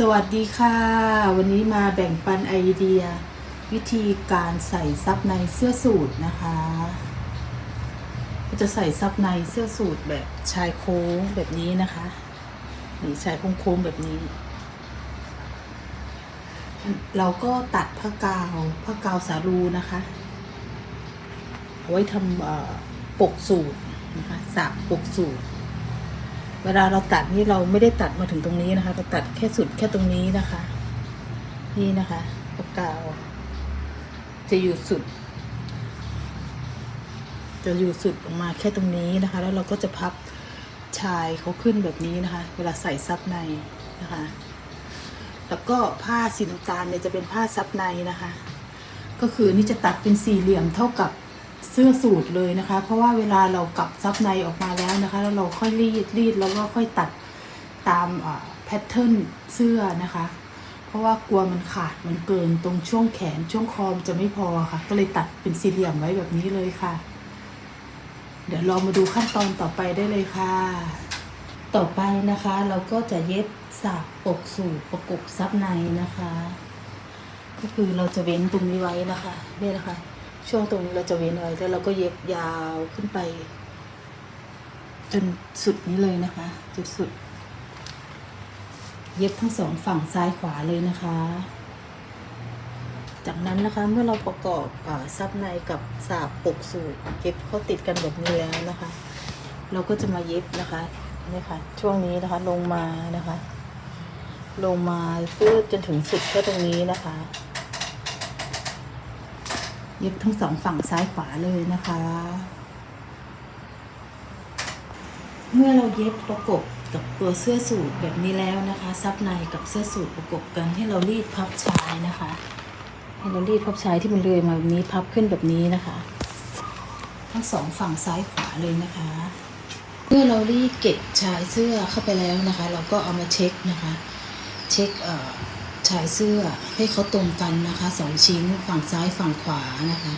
สวัสดีค่ะ วันนี้มาแบ่งปันไอเดีย วิธีการใส่ซับในเสื้อสูทนะคะจะใส่ซับในเสื้อสูทแบบชายโค้งแบบนี้นะคะนี่ชายโค้งๆแบบนี้ เราก็ตัดผ้ากาวผ้ากาวสาลูนะคะเอาไว้ทำปกสูทนะคะสากปกสูท เวลาเราตัดนี่เราไม่ได้ตัดมาถึงตรงนี้นะคะ เราตัดแค่สุดแค่ตรงนี้นะคะ นี่นะคะปากกาว จะอยู่สุด จะอยู่สุดออกมาแค่ตรงนี้นะคะ แล้วเราก็จะพับชายเขาขึ้นแบบนี้นะคะ เวลาใส่ซับในนะคะ แล้วก็ผ้าสีน้ำตาลเนี่ยจะเป็นผ้าซับในนะคะ ก็คือนี่จะตัดเป็นสี่เหลี่ยมเท่ากับ เสื้อสูทเลยนะคะ เพราะว่าเวลาเรากลับซับในออกมาแล้วนะคะ แล้วเราค่อยรีดรีดแล้วก็ค่อยตัดตามแพทเทิร์นเสื้อนะคะ เพราะว่ากลัวมันขาดมันเกินตรงช่วงแขนช่วงคอมจะไม่พอค่ะ ก็เลยตัดเป็นสี่เหลี่ยมไว้แบบนี้เลยค่ะ เดี๋ยวเรามาดูขั้นตอนต่อไปได้เลยค่ะ ต่อไปนะคะ เราก็จะเย็บสากปกสูทประกบซับในนะคะ ก็คือเราจะเว้นตรงนี้ไว้นะคะเนี่ยนะคะ ช่วงตรงนี้เราจะเว้นไว้แล้วเราก็เย็บยาวขึ้นไป จนสุดนี้เลยนะคะจุดสุด เย็บทั้งสองฝั่งซ้ายขวาเลยนะคะ จากนั้นนะคะเมื่อเราประกอบอซับในกับสาบปกสูทเย็บเข้าติดกันแบบนี้แล้วนะคะ เราก็จะมาเย็บนะคะนี่ค่ะช่วงนี้นะคะลงมานะคะ ลงมาเพื่อจนถึงสุดแค่ตรงนี้นะคะ เย็บทั้งสองฝั่งซ้ายขวาเลยนะคะ เมื่อเราเย็บประกบกับตัวเสื้อสูทแบบนี้แล้วนะคะ ซับในกับเสื้อสูทประกบกันให้เรารีดพับชายนะคะ ให้เรารีดพับชายที่มันเลยมาแบบนี้พับขึ้นแบบนี้นะคะ ทั้งสองฝั่งซ้ายขวาเลยนะคะ เมื่อเรารีดเก็บชายเสื้อเข้าไปแล้วนะคะ เราก็เอามาเช็คนะคะ เช็คเอ่อ ชายเสื้อให้เขาตรงกันนะคะสองชิ้นฝั่งซ้ายฝั่งขวานะคะ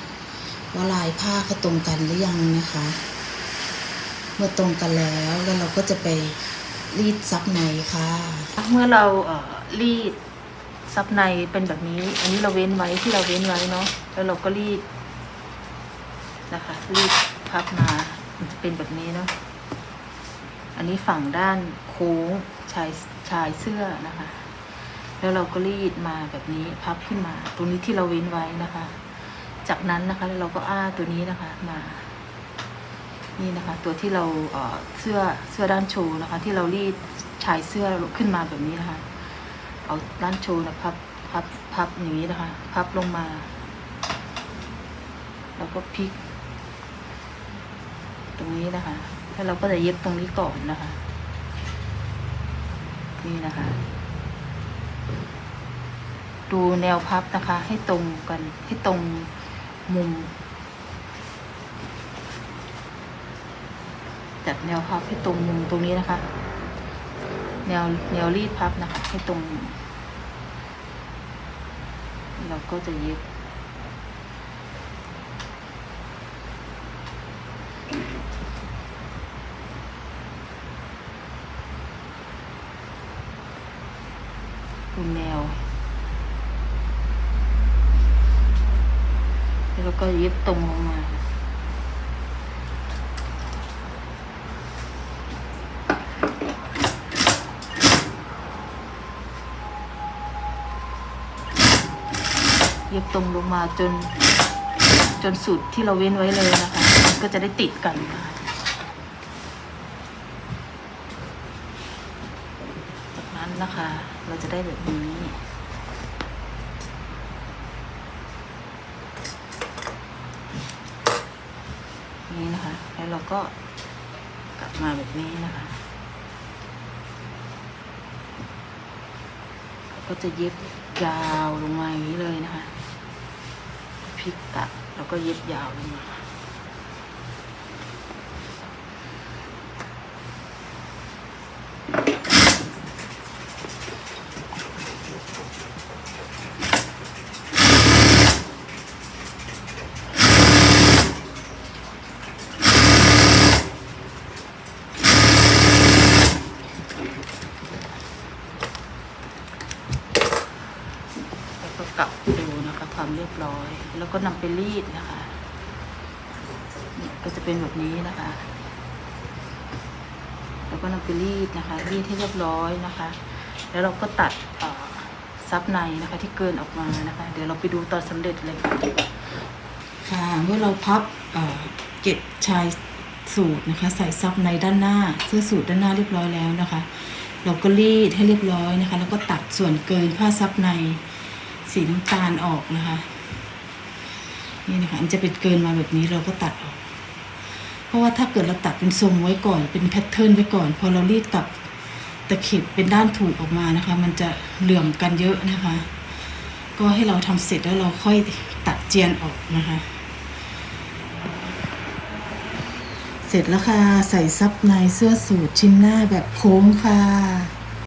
ว่าลายผ้าเขาตรงกันหรือยังนะคะ เมื่อตรงกันแล้วแล้วเราก็จะไปรีดซับในค่ะ เมื่อเราเรีดซับในเป็นแบบนี้ อันนี้เราเว้นไว้ที่เราเว้นไว้เนาะแล้วเราก็รีดนะคะรีดพับมามันจะเป็นแบบนี้เนาะอันนี้ฝั่งด้านโค้งชายชายเสื้อนะคะ แล้วเราก็รีดมาแบบนี้พับขึ้นมา ตรงนี้ที่เราเว้นไว้นะคะ จากนั้นนะคะแล้วเราก็อ้าตัวนี้นะคะมา นี่นะคะ ตัวที่เราเอ่อเสื้อเสื้อด้านโชว์นะคะ ที่เรารีดชายเสื้อขึ้นมาแบบนี้นะคะ เอาด้านโชว์นะพับพับพับอย่างนี้นะคะ พับลงมา แล้วก็พลิก ตรงนี้นะคะแล้วเราก็จะเย็บตรงนี้ก่อนนะคะ นี่นะคะ ดูแนวพับนะคะ ให้ตรงกันให้ตรงมุม จัดแนวพับให้ตรงมุมตรงนี้นะคะ แนวแนวรีดพับนะคะ ให้ตรง เราก็จะเย็บ ดูแนว แล้วก็เย็บตรงลงมาเย็บตรงลงมาจนจนสุดที่เราเว้นไว้เลยนะคะ ก็จะได้ติดกันนะคะจาก นะคะ เราจะได้แบบนี้ นี่นะคะ แล้วเราก็กลับมาแบบนี้นะคะ ก็จะเย็บยาวลงมาอย่างนี้เลยนะคะพลิกตัดแล้วก็เย็บยาวลงมา กลับดูนะคะ ความเรียบร้อย แล้วก็นำไปรีดนะคะนี่ก็จะเป็นแบบนี้นะคะ แล้วก็นำไปรีดนะคะ รีดให้เรียบร้อยนะคะ แล้วเราก็ตัดซับในนะคะ ที่เกินออกมานะคะ เดี๋ยวเราไปดูตอนสำเร็จเลยค่ะค่ะเมื่อเราพับเอ่อเก็บชายสูตรนะคะ ใส่ซับในด้านหน้าเสื้อสูตรด้านหน้าเรียบร้อยแล้วนะคะ เราก็รีดให้เรียบร้อยนะคะ แล้วก็ตัดส่วนเกินผ้าซับใน สีน้ำตาลออกนะคะ นี่นะคะมันจะเป็นเกินมาแบบนี้เราก็ตัดออก เพราะว่าถ้าเกิดเราตัดเป็นทรงไว้ก่อนเป็นแพทเทิร์นไว้ก่อน พอเรารีดกับตะเข็บเป็นด้านถูกออกมานะคะ มันจะเหลื่อมกันเยอะนะคะ ก็ให้เราทำเสร็จแล้วเราค่อยตัดเจียนออกนะคะ เสร็จแล้วค่ะ ใส่ซับในเสื้อสูทชิ้นหน้าแบบโค้งค่ะ